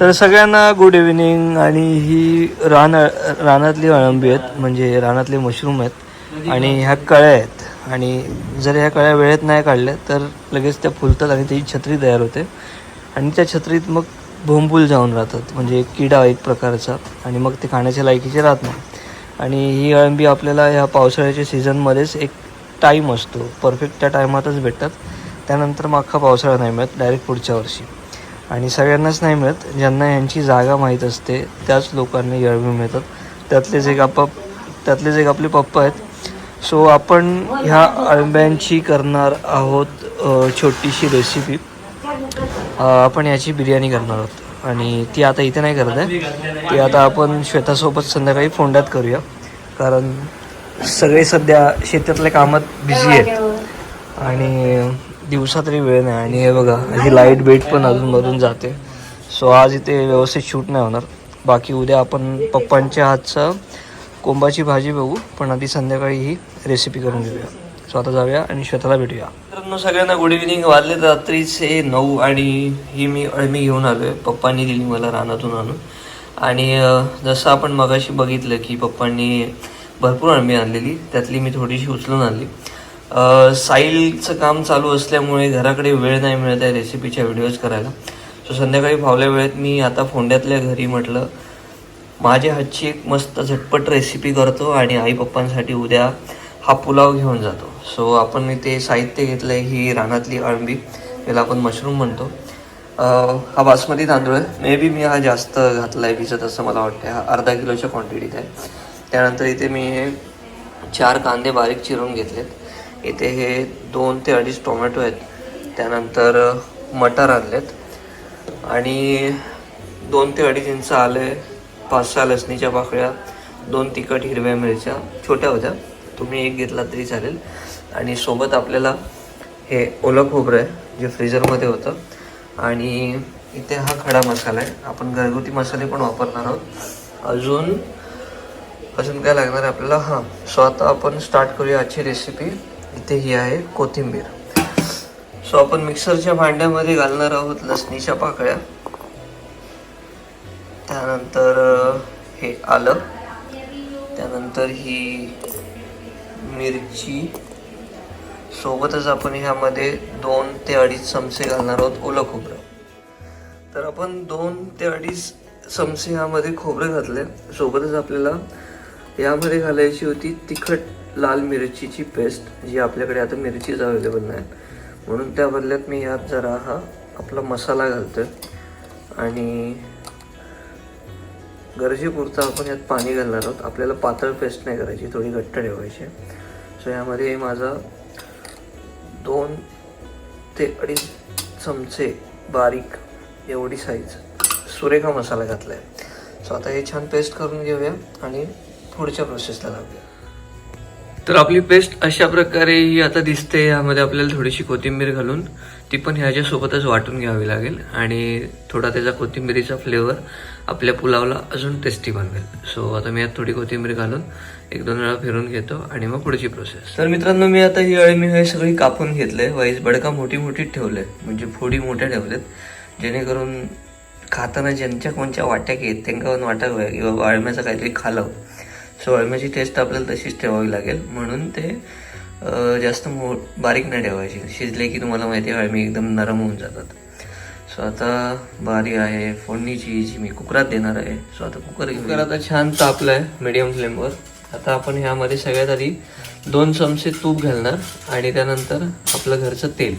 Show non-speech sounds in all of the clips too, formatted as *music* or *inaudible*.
तर सगळ्यांना good evening आणि ही रान रानातली अळंबी आहेत म्हणजे रानातले मशरूम आहेत आणि ह्या कळ्या आहेत. आणि जर ह्या कळ्या वेळेत नाही काढल्या तर लगेच त्या फुलतात आणि त्याची छत्री तयार होते. आणि त्या छत्रीत मग भोंबूल जाऊन राहतात म्हणजे एक किडा एक प्रकारचा आणि मग ते खाण्याच्या लायकीचे राहत नाही. आणि ही अळंबी आपल्याला ह्या पावसाळ्याच्या सीझनमध्येच एक टाईम असतो. परफेक्ट त्या टायमातच भेटतात. त्यानंतर मग अख्खा पावसाळा नाही मिळत डायरेक्ट पुढच्या वर्षी. आणि सगळ्यांनाच नाही मिळत. ज्यांना यांची जागा माहीत असते त्याच लोकांना ही मिळतात. त्यातलेच एक आप त्यातलेच एक आपले पप्पा आहेत. सो आपण ह्या अळंब्यांची करणार आहोत छोटीशी रेसिपी आपण याची बिर्याणी करणार आहोत. आणि ती आता इथे नाही करत आहे. ती आता आपण श्वेतासोबत संध्याकाळी फोंड्यात करूया. कारण सगळे सध्या शेतातल्या कामात बिझी आहेत. आणि दिवसा तरी वेळ नाही. आणि हे बघा ही लाइट बेट पण अजून मधून जाते. सो आज इथे व्यवस्थित शूट नाही होणार. बाकी उद्या आपण पप्पांच्या हातचा कोंबाची भाजी बघू. पण आधी संध्याकाळी ही रेसिपी करून घेऊया. सो आता जाऊया आणि श्वेताला भेटूया. मित्रांनो सगळ्यांना गुड इव्हिनिंग वाजले रात्रीचे नऊ आणि ही मी अळमी घेऊन आलो आहे पप्पांनी दिली मला रानातून आणून. आणि जसं आपण मगाशी बघितलं की पप्पांनी भरपूर अळमी आणलेली. त्यातली मी थोडीशी उचलून आणली. साईलचं काम चालू असल्यामुळे घराकडे वेळ नाही मिळत आहे रेसिपीच्या व्हिडिओज करायला. सो संध्याकाळी फावल्या वेळेत मी आता फोंड्यातल्या घरी म्हटलं माझ्या हातची एक मस्त झटपट रेसिपी करतो आणि आई पप्पांसाठी उद्या हा पुलाव घेऊन जातो. सो आपण इथे साहित्य घेतलं आहे ही रानातली अळंबी याला आपण मशरूम म्हणतो. हा बासमती तांदूळ आहे. मे बी मी हा जास्त घातला आहे भिजत असं मला वाटतं हा अर्धा किलोच्या क्वांटिटीत आहे. त्यानंतर इथे मी हे चार कांदे बारीक चिरून घेतलेत. इथे हे दोन ते अडीच टोमॅटो आहेत. त्यानंतर मटर आणलेत. आणि दोन ते अडीच इंच आले पाच सहा लसणीच्या पाकळ्या दोन तिखट हिरव्या मिरच्या छोट्या होत्या. तुम्ही एक घेतला तरी चालेल. आणि सोबत आपल्याला हे ओलं खोबरं आहे जे फ्रीजरमध्ये होतं. आणि इथे हा खडा मसाला आहे. आपण घरगुती मसाले पण वापरणार आहोत. अजून अजून काय लागणार आहे आपल्याला? हां सो आता आपण स्टार्ट करूया आजची रेसिपी इथे ही आहे कोथिंबीर. सो आपण मिक्सरच्या भांड्यामध्ये घालणार आहोत लसणीच्या पाकळ्या. त्यानंतर हे आलं. त्यानंतर ही मिरची. सोबतच आपण ह्यामध्ये दोन ते अडीच चमचे घालणार आहोत ओलं खोबरं. तर आपण दोन ते अडीच चमचे ह्यामध्ये खोबरं घातले सोबतच आपल्याला यामध्ये घालायची होती तिखट. लाल मिरचीची पेस्ट जी आपल्याकडे आता मिरचीच अवेलेबल नाही. म्हणून त्या बदल्यात मी यात जरा हा आपला मसाला घालतो आणि गरजेपुरतं आपण यात पाणी घालणार आहोत. आपल्याला पातळ पेस्ट नाही करायची थोडी घट्ट ठेवायची. सो यामध्ये माझा दोन ते अडीच चमचे बारीक एवढी साईज सुरेखा मसाला घातला आहे सो आता हे छान पेस्ट करून घेऊया आणि पुढच्या प्रोसेसला लागूया. तर आपली पेस्ट अशा प्रकारे ही आता दिसते यामध्ये आपल्याला थोडीशी कोथिंबीर घालून. ती पण ह्याच्यासोबतच वाटून घ्यावी लागेल आणि थोडा त्याचा कोथिंबीरीचा फ्लेवर आपल्या पुलावला अजून टेस्टी बनवेल. सो आता मी यात थोडी कोथिंबीर घालून एक दोन वेळा फिरून घेतो आणि मग पुढची प्रोसेस तर मित्रांनो मी आता ही अळमी हे सगळी कापून घेतले वाईज बडका मोठी मोठी ठेवले म्हणजे फोडी मोठ्या ठेवलेत जेणेकरून खाताना ज्यांच्या कोणच्या वाट्या घेत त्यांना पण वाटा किंवा अळम्याचं काहीतरी खालावं. सो अळम्याची टेस्ट आपल्याला तशीच ठेवावी लागेल. म्हणून ते जास्त मो बारीक नाही ठेवायची. शिजले की तुम्हाला माहिती आहे अळमी एकदम नरम होऊन जातात. सो आता बारी आहे फोडणीची जी मी कुकरात देणार आहे. सो आता कुकर कुकर आता छान तापलं आहे मीडियम फ्लेमवर आता आपण ह्यामध्ये सगळ्यात आधी दोन चमचे तूप घालणार आणि त्यानंतर आपलं घरचं तेल.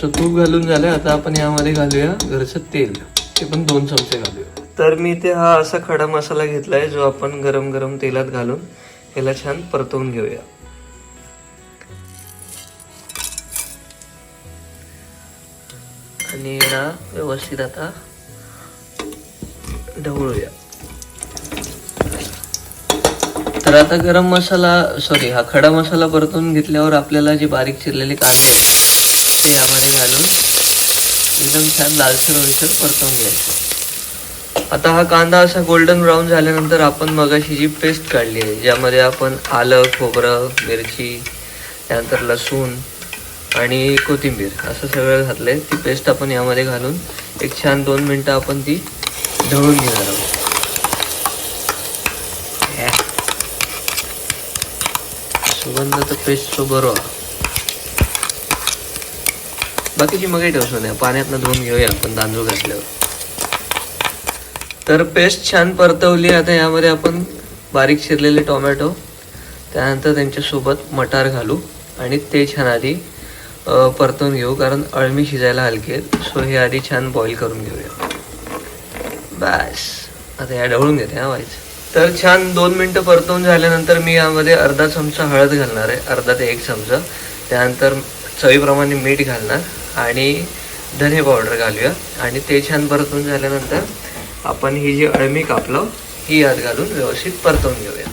सो तूप घालून झालं आता आपण यामध्ये घालूया घरचं तेल. ते पण दोन चमचे घालूया. तर मी ते हा असा खडा मसाला घेतलाय जो आपण गरम गरम तेलात घालून याला छान परतवून घेऊया. आणि याला व्यवस्थित आता ढवळूया. तर आता गरम मसाला सॉरी हा खडा मसाला परतून घेतल्यावर आपल्याला जे बारीक चिरलेले कांदे आहेत ते यामध्ये घालून एकदम छान लालसर होईसर परतवून घ्यायचं. आता हा कांदा असा गोल्डन ब्राऊन झाल्यानंतर आपण मगाशी जी पेस्ट काढली आहे ज्यामध्ये आपण आलं खोबरं मिरची त्यानंतर लसूण आणि कोथिंबीर असं सगळं घातलं आहे ती पेस्ट आपण यामध्ये घालून एक छान दोन मिनटं आपण ती ढवळून घेणार आहोत. सुगंध तर पेस्ट तो बरो बाकीची मग ठेवसून आहे पाण्यातनं धुवून घेऊया आपण तांदूळ घातल्यावर. तर पेस्ट छान परतवली आता यामध्ये आपण बारीक चिरलेले टोमॅटो त्यानंतर त्यांच्यासोबत मटार घालू आणि ते छान आधी परतून परतवून घेऊ कारण अळमी शिजायला हलकी आहेत. सो हे आधी छान बॉईल करून घेऊया. बस. आता या ढवळून घेते हा व्हायचं तर छान दोन मिनटं परतवून झाल्यानंतर मी यामध्ये अर्धा चमचा हळद घालणार आहे. अर्धा ते एक चमचा. त्यानंतर चवीप्रमाणे मीठ घालणार आणि धने पावडर घालूया. आणि ते छान परतून झाल्यानंतर आपण ही जी अळमी कापलं ही यात घालून व्यवस्थित परतवून घेऊया.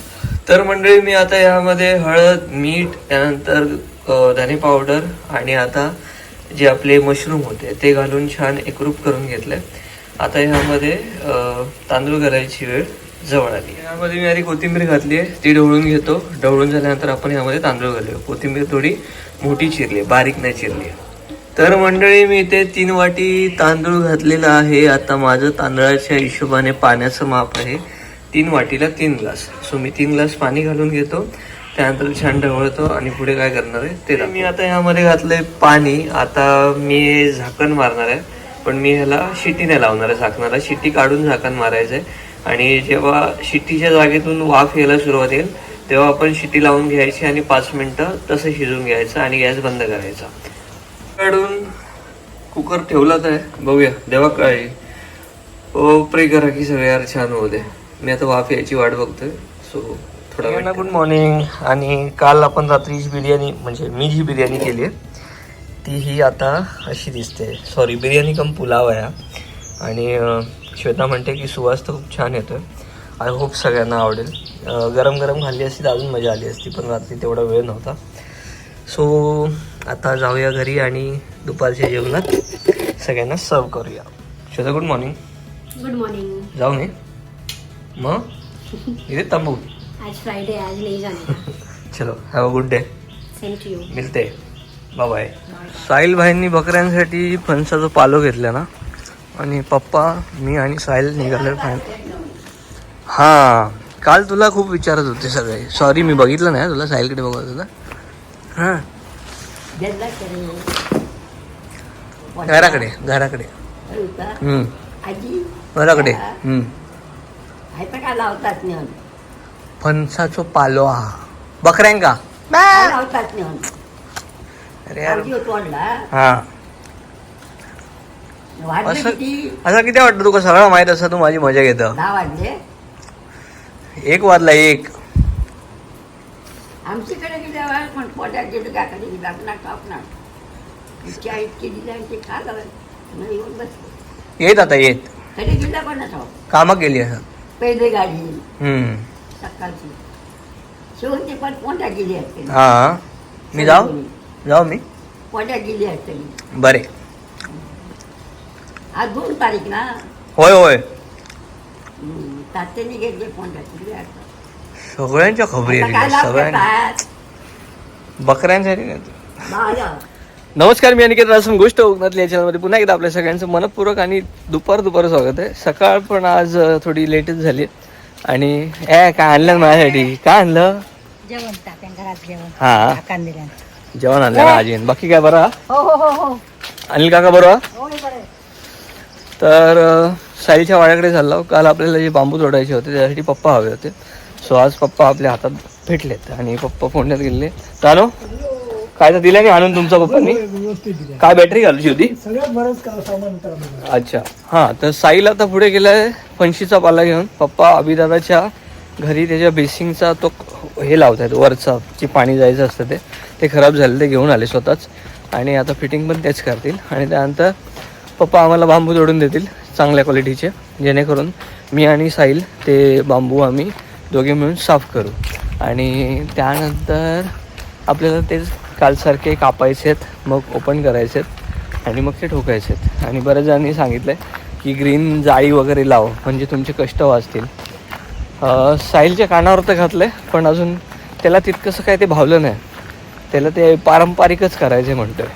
तर मंडळी मी आता यामध्ये हळद मीठ त्यानंतर धने पावडर आणि आता जे आपले मशरूम होते ते घालून छान एकरूप करून घेतले आता ह्यामध्ये तांदूळ घालायची वेळ जवळ आली. यामध्ये मी आधी कोथिंबीर घातली आहे ती ढवळून घेतो. ढवळून झाल्यानंतर आपण यामध्ये तांदूळ घालूया. कोथिंबीर थोडी मोठी चिरली आहे, बारीक नाही चिरली आहे. तर मंडळी मी इथे तीन वाटी तांदूळ घातलेला आहे. आता माझं तांदळाच्या हिशोबाने पाण्याचं माप आहे. तीन वाटीला तीन ग्लास. सो मी तीन ग्लास पाणी घालून घेतो. त्यानंतर छान ढवळतो आणि पुढे काय करणार आहे ते मी आता यामध्ये घातलंय पाणी. आता मी झाकण मारणार आहे. पण मी ह्याला शिटीने नाही लावणार आहे झाकणाला. शिटी काढून झाकण मारायचं आहे आणि जेव्हा शिटीच्या जागेतून वाफ यायला सुरुवात येईल तेव्हा आपण शिटी लावून घ्यायची आणि पाच मिनटं तसं शिजून घ्यायचं आणि गॅस बंद करायचा. काढून कुकर ठेवलाच आहे. बघूया देवा काय. ओ प्रे करा की सगळे यार छान होऊ दे. मी आता वाफ यायची वाट बघतोय सो थोडा गुड मॉर्निंग आणि काल आपण रात्रीची बिर्याणी म्हणजे मी जी बिर्याणी केली आहे ती ही आता अशी दिसते. सॉरी बिर्याणी कम पुलाव आहे. आणि श्वेता म्हणते की सुवास तर खूप छान येतोय. आय होप सगळ्यांना आवडेल. गरम गरम खाल्ली असती तर अजून मजा आली असती पण रात्री तेवढा वेळ नव्हता. सो आता जाऊया घरी आणि दुपारच्या जेवणात सगळ्यांना सर्व करूया. Shweta good morning good morning जाऊ नये मग इथे थांबू. आज फ्राइडे आज नहीं का *laughs* चलो have a good day same to you मिळते बाय बाय साहिल भाईंनी बकऱ्यांसाठी फणसाचा पालो घेतला ना? आणि पप्पा मी आणि साहिल निघाले फायन हां काल तुला खूप विचारत होते सगळे. सॉरी मी बघितलं नाही तुला साहिलकडे बघत होता. हां. घराकडे घराकडे. आजी घराकडे. हम्म. हायपा का लावतात नेऊन फणसाचो पालो हा. बकऱ्यांका लावतात नेऊन हा असं किती वाटतं तुका? सगळं माहीत असं तू माझी मजा घेत. एक वाजला एक. आमच्याकडे गेल्यावर पण पोटात गेलं का कधी लागणार कापणार इतक्या इतकी दिल्या आणि ते खा मग येऊन बसले. येत आता येत. कधी गेला पण नसो कामं केली असं. पहिले गाडी. हम्म. सकाळची. शिवून ती पण पोटात गेली असते. हा. मी जाऊ? जाऊ मी? पोटात गेली असते बरे. आज दोन तारीख ना? होय होय. हम्म, तात्याने घेतले पोटात गेली असते सगळ्यांच्या खबरी आता काय सगळ्यांच्या? बकऱ्यांसाठी नाही. नमस्कार मी अनिकेत रासम गोष्ट कोकणातली या चॅनलमध्ये पुन्हा एकदा आपल्या सगळ्यांचं मनपूर्वक आणि दुपार दुपार स्वागत आहे. सकाळ पण आज अं, थोडी लेटच झाली आणि ए काय आणलं माझ्यासाठी? काय आणलं? जेवण टाकेन घरात जेवण. हा. टाकान दिल्या जेवण आणलं ना आजीन बाकी काय बरं? हो हो हो हो. अनिल काका बरोबर? हो बरं आहे. तर अ, साईच्या वाड्याकडे चाललो. काल आपल्याला जे बांबू तोडायचे होते त्यासाठी पप्पा हवे होते. सो आज पप्पा आपल्या हातात भेटलेत आणि पप्पा फोडण्यात गेले जाणो काय तर दिलं नाही आणून तुमच्या पप्पांनी? काय बॅटरी घालूची होती? करा अच्छा. हां तर साईला आता पुढे गेलाय फणशीचा पाला घेऊन. पप्पा अभिदादाच्या घरी त्याच्या बेसिंगचा तो हे लावत आहेत वरचा जे पाणी जायचं असतं ते ते खराब झाले ते घेऊन आले स्वतःच. आणि आता फिटिंग पण तेच करतील. आणि त्यानंतर पप्पा आम्हाला बांबू तोडून देतील चांगल्या क्वालिटीचे जेणेकरून मी आणि साईल ते बांबू आम्ही दोघे मिळून साफ करू. आणि त्यानंतर आपल्याला तेच कालसारखे कापायचे आहेत मग ओपन करायचे आहेत आणि मग ते ठोकायचे आहेत आणि बऱ्याच जणांनी सांगितलं आहे की ग्रीन जाळी वगैरे लाव म्हणजे तुमचे कष्ट वाचतील. साहिलच्या कानावर तर घातलं आहे पण अजून त्याला तितकंसं काय ते भावलं नाही. त्याला ते पारंपरिकच करायचे म्हणतोय.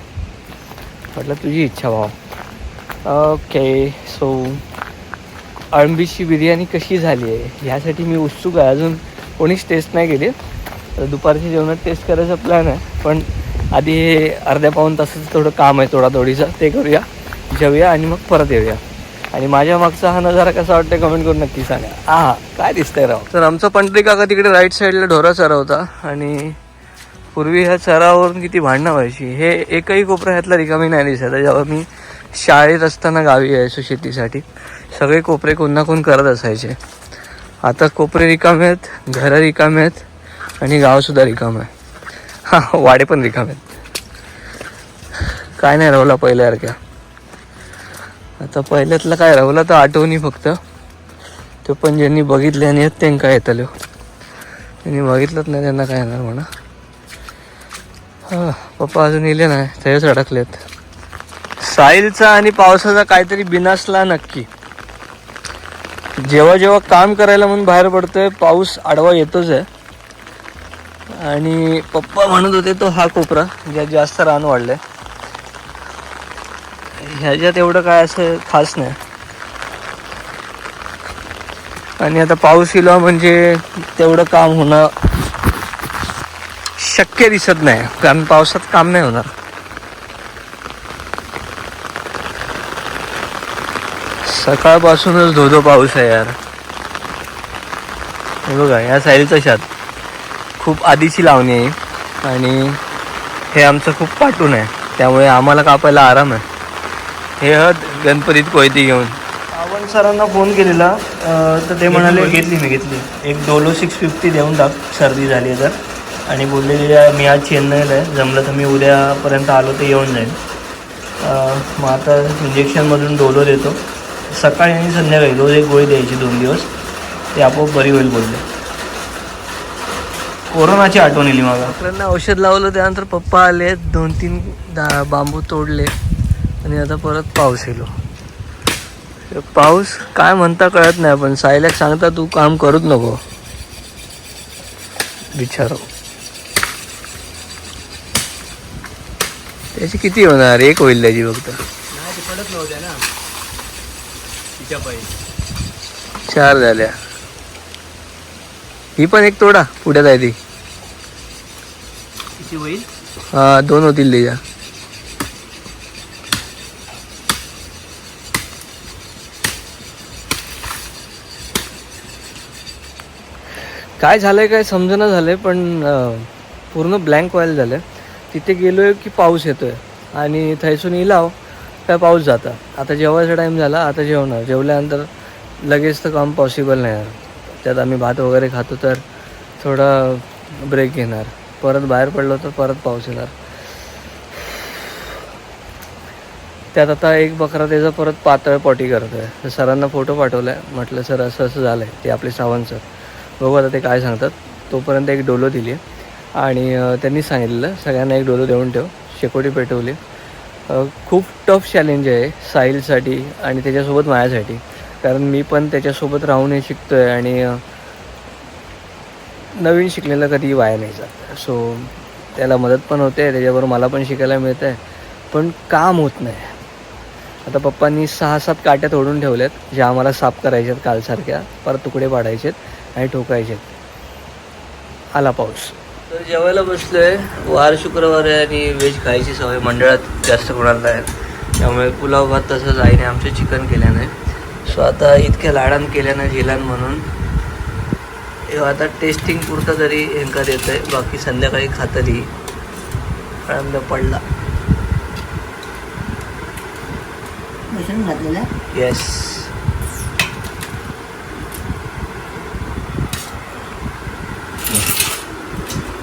म्हटलं तुझी इच्छा भाव. ओके सो अळंबीची बिर्याणी कशी झाली आहे? ह्यासाठी मी उत्सुक आहे. अजून कोणीच टेस्ट नाही केली. तर दुपारच्या जेवणात टेस्ट करायचा प्लॅन आहे. पण आधी हे अर्ध्या पाऊन तासाचं थोडं काम आहे तोडातोडीचं. ते करूया जेवूया आणि मग परत येऊया. आणि माझ्या मागचा हा नजारा कसा वाटतं कमेंट करून नक्की सांगा. हा काय दिसतंय राव? तर आमचा पंढरी काका तिकडे राईट साईडला ढोरा चरवता आणि पूर्वी ह्या चरावरून किती भांडणं व्हायची हे एकही कोपरा ह्यातला रिकामी नाही दिसत जेव्हा मी शाळेत असताना गावी यायचो शेतीसाठी. सगळे कोपरे कोण ना कोण करत असायचे. आता कोपरे रिकामे आहेत घरं रिकामे आहेत आणि गावसुद्धा रिकामं आहे. हां वाडे पण रिकामे आहेत. काय नाही रावला पहिल्यासारख्या आता पहिल्यातलं काय राहुला तर आठवणी फक्त. तो पण ज्यांनी बघितले आणि आहेत त्यांना येतल्यो त्यांनी बघितलंच नाही त्यांना काय येणार म्हणा. हां पप्पा अजून येले नाही त्याच अडकलेत. साईलचा आणि पावसाचा काहीतरी बिनासला नक्की. जेव्हा जेव्हा काम करायला म्हणून बाहेर पडतोय पाऊस आडवा येतोच आहे. आणि पप्पा म्हणत होते तो हा कोपरा ज्यात जास्त रान वाढलंय. ह्याच्यात एवढं काय असं खास नाही. आणि आता पाऊस येला म्हणजे तेवढं काम होणं शक्य दिसत नाही कारण पावसात काम नाही होणार. सकाळपासूनच धोधो पाऊस आहे यार. हे बघा या साईडचं शेत. खूप आधीची लावणी आहे. आणि हे आमचं खूप पाटून आहे. त्यामुळे आम्हाला कापायला आराम आहे. हे हत गणपतीत कोयती घेऊन. सावंत सरांना फोन केलेला. तर ते म्हणाले घेतली मी घेतली. एक डोलो सिक्स फिफ्टी देऊन टाक सर्दी झाली तर. आणि बोललेले मी आज चेन्नईला आहे. जमलं तर मी उद्यापर्यंत आलो तर येऊन जाईल अं, मग आता इंजेक्शनमधून डोलो देतो. सकाळी आणि संध्याकाळी रोज एक गोळी द्यायची दोन दिवस. ते आपोआप बरी होईल बोलले. कोरोनाची आठवण येली मला. डॉक्टरांना औषध लावलं त्यानंतर पप्पा आले दोन तीन बांबू तोडले आणि आता परत पाऊस येलो पाऊस काय म्हणता कळत नाही पण सायल्याक सांगता तू काम करूच नको. विचारो. त्याची किती होणार? एक होईल त्याची फक्त. पडत नव्हत्या ना. तिच्या चार झाल्या. ही पण एक तोडा पुढे जाय ती. किती होईल? हा दोन होतील त्याच्या. काय झालंय काय समजणं झालंय पण अं, पूर्ण ब्लँक व्हायला झालंय. तिथे गेलोय की पाऊस येतोय. आणि थैसून इलाव काय पाऊस जाता? आता जेवायचा टाईम झाला आता जेवणार. जेवल्यानंतर लगेच तर काम पॉसिबल नाही यार. त्यात आम्ही भात वगैरे खातो तर थोडा ब्रेक घेणार. परत बाहेर पडलो तर परत पाऊस येणार. त्यात आता एक बकरा त्याचा परत पातळ पॉटी करतो तर सरांना फोटो पाठवलाय. म्हटलं सर असं असं झालं आहे ते आपले सावंत सर. बघू आता ते काय सांगतात. तोपर्यंत एक डोलो दिली आणि त्यांनी सांगितलं सगळ्यांना एक डोलो देऊन ठेव. शेकोटी पेटवली खूप टफ चॅलेंज आहे साहिलसाठी आणि त्याच्यासोबत माझ्यासाठी. कारण मी पण त्याच्यासोबत राहून हे शिकतो आहे आणि नवीन शिकलेलं कधी वाया नाही जात. सो त्याला मदत पण होते त्याच्याबरोबर मला पण शिकायला मिळतं आहे पण काम होत नाही. आता पप्पांनी सहा सात काट्या तोडून ठेवल्यात ज्या आम्हाला साफ करायच्यात कालसारख्या परत तुकडे पाडायचेत आणि ठोकायचेत. आला पाऊस. तर जेवायला बसलोय. वार शुक्रवार आहे आणि व्हेज खायची सवय मंडळात जास्त कोणाला नाही. त्यामुळे पुलाव भात तसंच आईने आमचं चिकन केलं नाही सो आता इतक्या लाडान केल्यानं झिलान म्हणून. आता टेस्टिंग पुरतं तरी हेंका देत आहे बाकी संध्याकाळी खातली. आनंद पडला. येस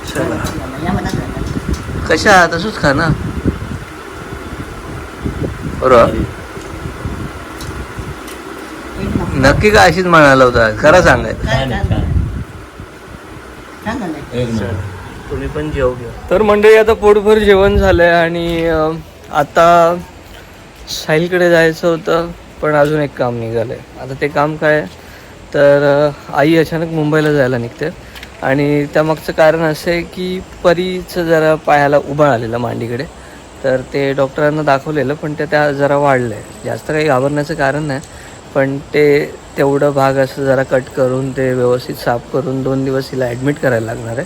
चला माझ्या मनात झालं. कशा तसंच खा ना. बरोबर. नक्की काय अशीच म्हणाला होता? खरं सांगायचं. तुम्ही पण जेव घ्या. तर मंडळी आता पोटभर जेवण झालंय आणि आता साहिलकडे जायचं होतं पण अजून एक काम निघालंय. आता ते काम काय? आहे? तर आई अचानक मुंबईला जायला निघते. आणि त्यामागचं कारण असं आहे की परीचं जरा पायाला उभा आलेला मांडीकडे. तर ते डॉक्टरांना दाखवलेलं पण ते त्या जरा वाढलं आहे जास्त काही घाबरण्याचं कारण नाही पण ते तेवढं भाग असं जरा कट करून ते व्यवस्थित साफ करून दोन दिवस हिला ॲडमिट करायला लागणार आहे.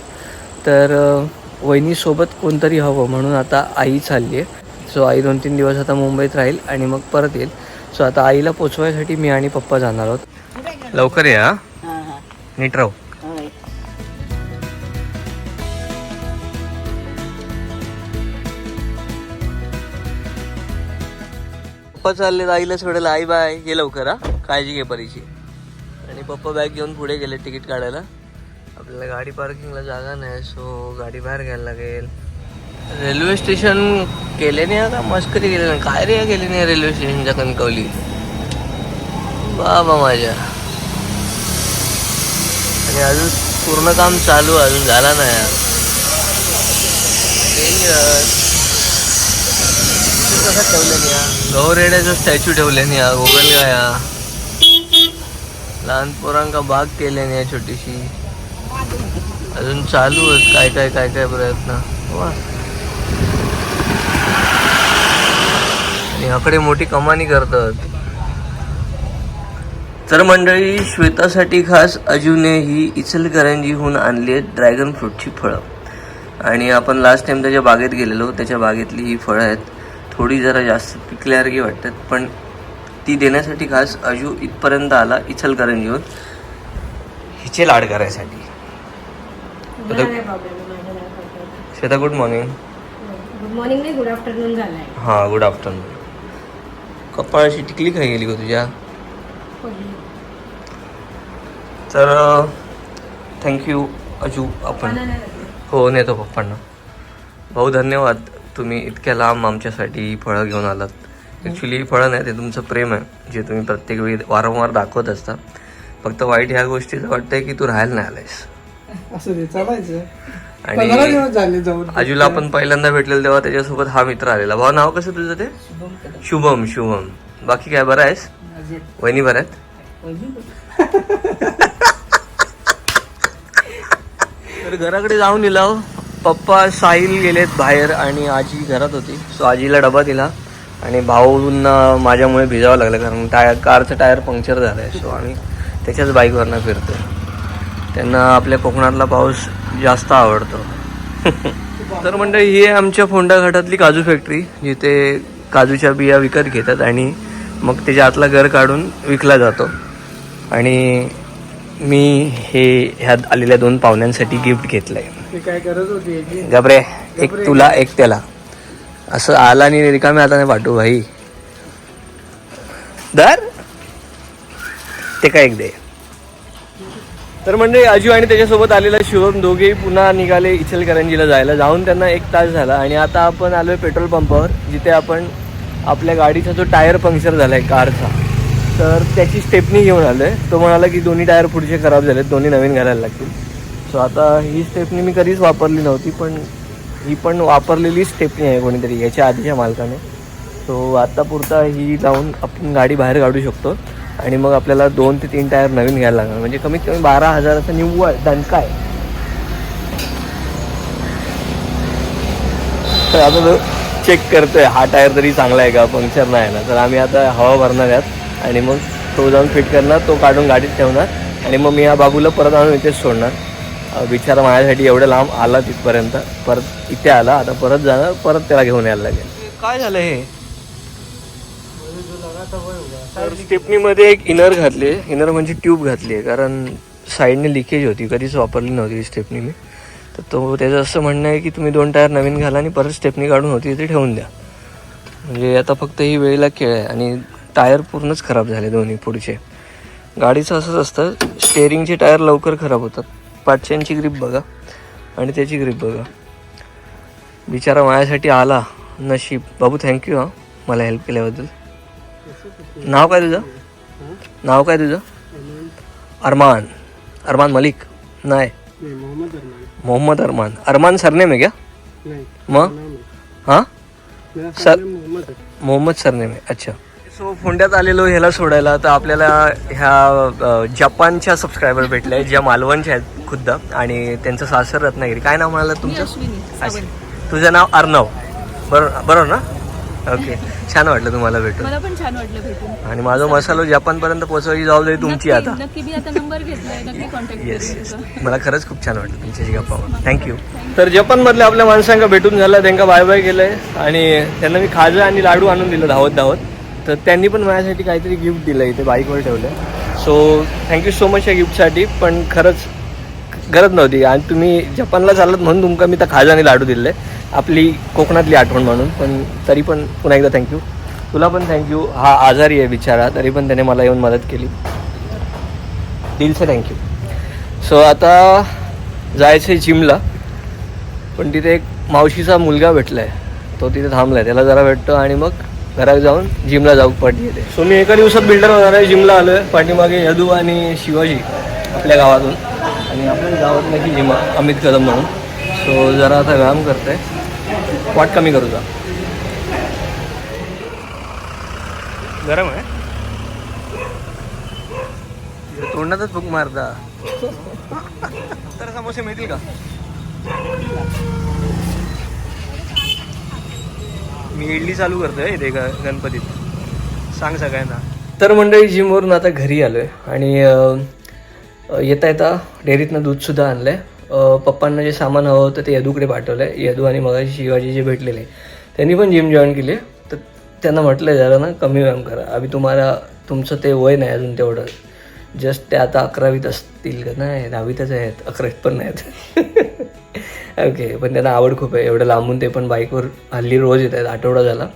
तर वहिनीसोबत कोणतरी हवं म्हणून आता आई चालली आहे. सो आई दोन तीन दिवस आता मुंबईत राहील आणि मग परत येईल. सो आता आईला पोचवायसाठी मी आणि पप्पा जाणार आहोत. लवकर या नीट राहू. पप्पा चालले आईला सोडायला. आई बाय ये लवकर हा. काळजी घे परीची. आणि पप्पा बॅग घेऊन पुढे गेले तिकीट काढायला. आपल्याला गाडी पार्किंगला जागा नाही सो गाडी बाहेर घ्यायला लागेल. रेल्वे स्टेशन केले नाही का मस्करी केले नाही. काय रे गेले नाही रेल्वे स्टेशनच्या कणकवली. बाबा माझ्या. आणि अजून पूर्ण काम चालू आहे, अजून झाला नाही. यार. ते कसं ठेवलं नाही गौर गौरेड्याचं स्टॅच्यू ठेवले या गोगल गाया लहान पोरांका बाग केले या छोटीशी. अजून चालू आहेत काय काय काय काय प्रयत्न. वा. आणि आकडे मोठी कमानी करतात. तर मंडळी श्वेतासाठी खास अजूने ही इचलकरंजीहून आणली आहेत ड्रॅगन फ्रूटची फळं. आणि आपण लास्ट टाइम त्याच्या बागेत गेलेलो त्याच्या बागेतली ही फळं आहेत. थोडी जरा जास्त पिकल्यासारखी वाटतात पण ती देण्यासाठी खास अजू इथपर्यंत आला इचलकरंजीहून हिचे लाड करायसाठी. Shweta good morning. Good morning नाही गुड आफ्टरनून झालाय. हां गुड आफ्टरनून. कपाळाशी टिकली खाई गेली का तुझ्या? तर थँक्यू अजू आपण. हो नेतो पप्पांना. भाऊ धन्यवाद. तुम्ही इतक्या लांब आमच्यासाठी फळं घेऊन आलात. ॲक्च्युली ही फळं नाही ते तुमचं प्रेम आहे जे तुम्ही प्रत्येक वेळी वारंवार दाखवत असता. फक्त वाईट ह्या गोष्टीचं वाटतंय की तू राहायला नाही आलायस. असं ते चालायचं. आणि अजूला आपण पहिल्यांदा भेटलेलो तेव्हा त्याच्यासोबत हा मित्र आलेला. भाऊ नाव कसं तुझं ते? शुभम शुभम बाकी काय बरं आहेस? वहिनी बरं आहेत? तर घराकडे जाऊन दिला पप्पा साहिल गेलेत बाहेर आणि आजी घरात होती. सो आजीला डबा दिला आणि भाऊंना माझ्यामुळे भिजावं लागलं कारण टायर कारचं टायर पंक्चर झालं आहे सो आम्ही त्याच्याच बाईकवरनं फिरतो त्यांना आपल्या कोकणातला पाऊस जास्त आवडतो. *laughs* तर म्हणजे ही आहे आमच्या फोंडा घाटातली काजू फॅक्टरी जिथे काजूच्या बिया विकत घेतात आणि मग त्याच्या आतला घर काढून विकला जातो. आणि मी हे ह्या आलेल्या दोन पाहुण्यांसाठी गिफ्ट घेतलं आहे ते काय करत होती याची? गबरे एक तुला एक त्याला. असं आला आणि रिकाम्या हाताने पाठवू भाई. दर ते काय एक दे. तर म्हणजे अजू आणि त्याच्यासोबत आलेला शिवम दोघेही पुन्हा निघाले इचलकरंजीला जायला. जाऊन त्यांना एक तास झाला आणि आता आपण आलोय पेट्रोल पंपावर जिथे आपण आपल्या गाडीचा जो टायर पंक्चर झालाय कारचा तर त्याची स्टेपनी घेऊन आलोय. तो म्हणाला की दोन्ही टायर पुढचे खराब झालेत दोन्ही नवीन घालायला लागतील. सो आता ही स्टेपनी मी कधीच वापरली नव्हती पण ही पण वापरलेली स्टेपनी आहे कोणीतरी याच्या आधीच्या मालकाने. सो आत्तापुरता पुरता ही लावून आपण गाडी बाहेर काढू शकतो आणि मग आपल्याला दोन ते तीन टायर नवीन घ्यायला लागणार. म्हणजे कमीत कमी बारा हजाराचा निव्वळ दणका आहे. तर आता तो चेक करतोय हा टायर तरी चांगला आहे का? पंक्चर नाही ना. तर आम्ही आता हवा भरणार आहात आणि मग तो जाऊन फिट करणार तो काढून गाडीत ठेवणार आणि मग मी या बाबूला परत आणून इथेच सोडणार. बिचारा माझ्यासाठी एवढं लांब आला तिथपर्यंत. परत इथे आला आता परत जाणार परत त्याला घेऊन यायला लागेल. काय झालं हे? तर स्टेपनीमध्ये एक इनर घातले इनर म्हणजे ट्यूब घातली आहे कारण साईडने लिकेज होती कधीच वापरली नव्हती स्टेपनी मी तर तो त्याचं असं म्हणणं आहे की तुम्ही दोन टायर नवीन घाला आणि परत स्टेपनी काढून होती ते ठेवून द्या. म्हणजे आता फक्त ही वेळेला खेळ आहे आणि टायर पूर्णच खराब झाले दोन्ही पुढचे. गाडीचं असंच असतं स्टेअरिंगचे टायर लवकर खराब होतात. पाचशेंची ग्रीप बघा. आणि त्याची ग्रीप बघा. बिचारा माझ्यासाठी आला. नशीब. बाबू थँक्यू हां. मला हेल्प केल्याबद्दल. नाव काय तुझं? नाव काय तुझं? अरमान. अरमान मलिक. नाही. मोहम्मद अरमान. मोहम्मद अरमान अरमान सरनेम आहे क्या? नाही. मग. हां? सर-. मोहम्मद सरनेम आहे. अच्छा. सो फोंड्यात आलेलो ह्याला सोडायला तर आपल्याला ह्या जपानच्या सबस्क्रायबर भेटल्या ज्या मालवणच्या आहेत खुद्द आणि त्यांचं सासर रत्नागिरी. काय नाव म्हणाला तुमचं. तुझं नाव अर्णव. बरोबर बरोबर ना? ओके. छान वाटलं तुम्हाला भेटून. मला पण छान वाटलं भेटून. आणि माझा मसाला जपानपर्यंत पोहोचवायची जबाबदारी तुमची आता. नक्की मी आता नंबर घेतलाय. नक्की कॉन्टॅक्ट येस येस तुझा. मला खरंच खूप छान वाटलं तुमच्याशी गप्पा थँक्यू तर जपानमधल्या आपल्या माणसांना भेटून झालं त्यांना बाय बाय केलंय. आणि त्यांना मी खाजा आणि लाडू आणून दिलं धावत धावत. तर त्यांनी पण माझ्यासाठी काहीतरी गिफ्ट दिलं इथे बाईकवर ठेवलं. सो थँक्यू सो मच या गिफ्टसाठी पण खरंच गरज नव्हती. आणि तुम्ही जपानला चालत म्हणून तुमका मी तर खाजाने लाडू दिले. आपली कोकणातली आठवण म्हणून. पण तरी पण पुन्हा एकदा थँक्यू तुला पण थँक्यू हा आजारी आहे बिचारा. तरी पण त्याने मला येऊन मदत केली. दिलचं थँक्यू सो आता जायचं आहे जिमला. पण तिथे एक मावशीचा मुलगा भेटला आहे तो तिथे थांबला आहे त्याला जरा भेटतो आणि मग घरात जाऊन जिमला जाऊ पाठी येते. सो मी एका दिवसात बिल्डर होणार आहे जिमला आलो आहे पाठीमागे यदू आणि शिवाजी आपल्या गावातून. आणि आपल्या गावात नाही जिम आहे, अमित कदम म्हणून. सो जरा आता व्यायाम करते वाट कमी करू जा. गरम आहे? तोंडातच फुक मारता. *laughs* तर समोसे मिळतील का? मी इडली चालू करतोय इथे गणपतीत. सांग सगळ्यांना. तर मंडळी जिमवरून आता घरी आलो आहे आणि येता येता डेअरीतनं दूधसुद्धा आणलं आहे पप्पांना जे सामान हवं होतं ते यदूकडे पाठवलं आहे यदू आणि मग शिवाजी जे भेटलेले त्यांनी पण जिम जॉईन केली. तर त्यांना म्हटलं जरा ना कमी व्यायाम करा. अभि तुम्हाला तुमचं ते वय नाही अजून तेवढं. जस्ट ते आता अकरावीत असतील का? नाही दहावीतच आहेत. अकरावीत पण नाहीत. *laughs* ओके पण त्यांना आवड खूप आहे. एवढं लांबून ते पण बाईकवर हल्ली रोज येत आहेत आठवडा झाला.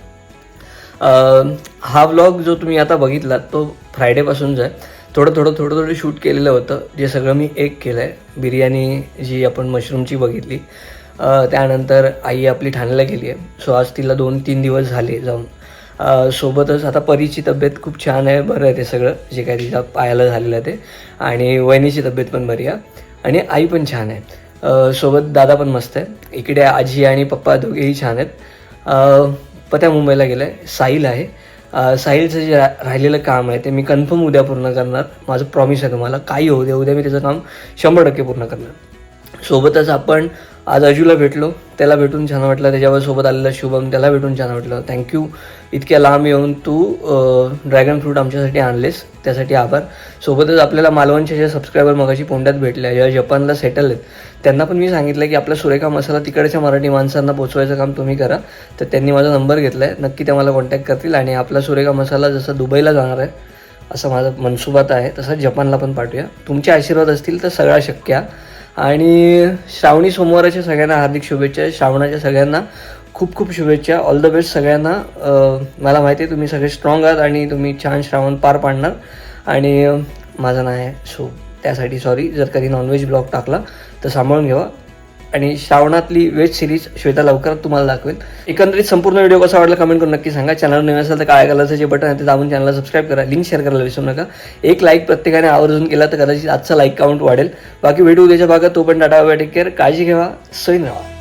हा व्लॉग जो तुम्ही आता बघितलात तो फ्रायडेपासूनच आहे थोडं थोडं थोडं थोडं शूट केलेलं होतं. जे सगळं मी एक केलं आहे बिर्याणी जी आपण मशरूमची बघितली. त्यानंतर आई आपली ठाण्याला गेली आहे सो आज तिला दोन तीन दिवस झाले जाऊन. सोबतच आता परीची तब्येत खूप छान आहे. बरं आहे ते सगळं. जे काही तिच्या पायाला झालेलं आहे ते. आणि वहिनीची तब्येत पण बरी आहे. आणि आई पण छान आहे. सोबत दादा पण मस्त आहे इकडे आजी आणि पप्पा दोघेही छान आहेत. पत्या मुंबईला गेला आहे साहिल आहे. साहिलचं जे राहिलेलं काम आहे ते मी कन्फर्म उद्या पूर्ण करणार. माझं प्रॉमिस आहे तुम्हाला. काही होऊ दे. उद्या मी त्याचं काम शंभर टक्के पूर्ण करणार. सोबतच आपण आज अजूला भेटलो. त्याला भेटून छान वाटलं. त्याच्यावर सोबत आलेला शुभम त्याला भेटून छान वाटलं. थँक्यू इतक्या लांब येऊन तू ड्रॅगन फ्रूट आमच्यासाठी आणलेस. त्यासाठी आभार. सोबतच आपल्याला मालवणचे जे सबस्क्रायबर मगाशी पोंड्यात भेटले ज्या जपानला सेटल आहेत त्यांना पण मी सांगितलं की आपला सुरेखा मसाला तिकडच्या मराठी माणसांना पोचवायचं काम तुम्ही करा. तर त्यांनी माझा नंबर घेतला आहे नक्की ते मला कॉन्टॅक्ट करतील आणि आपला सुरेखा मसाला जसा दुबईला जाणार आहे असं माझा मनसुबात आहे तसं जपानला पण पाठवूया. तुमचे आशीर्वाद असतील तर सगळा शक्य. आहे. आणि श्रावणी सोमवाराच्या सगळ्यांना हार्दिक शुभेच्छा. श्रावणाच्या सगळ्यांना खूप खूप शुभेच्छा. ऑल द बेस्ट सगळ्यांना. मला माहिती आहे तुम्ही सगळे स्ट्रॉंग आहात आणि तुम्ही छान श्रावण पार पाडणार. आणि माझं नाव आहे सो त्यासाठी सॉरी जर कधी नॉनव्हेज ब्लॉग टाकला तर सांभाळून घ्यावा. आणि श्रावणातली वेब सिरीज श्वेता लवकरात तुम्हाला दाखवेल. एकंदरीत संपूर्ण व्हिडिओ कसा वाटला कमेंट करून नक्की सांगा. चॅनल नवीन असेल तर काय कलरचं जे बटन आहे ते दाबून चॅनलला सबस्क्राईब करा. लिंक शेअर करायला विसरू नका. एक लाईक प्रत्येकाने आवर्जून केला तर कदाचित आजचा लाईक काउंट वाढेल. बाकी व्हिडिओ उद्याच्या भागात. तो पण टाटा टेक केअर काळजी घ्यावा सैन राहा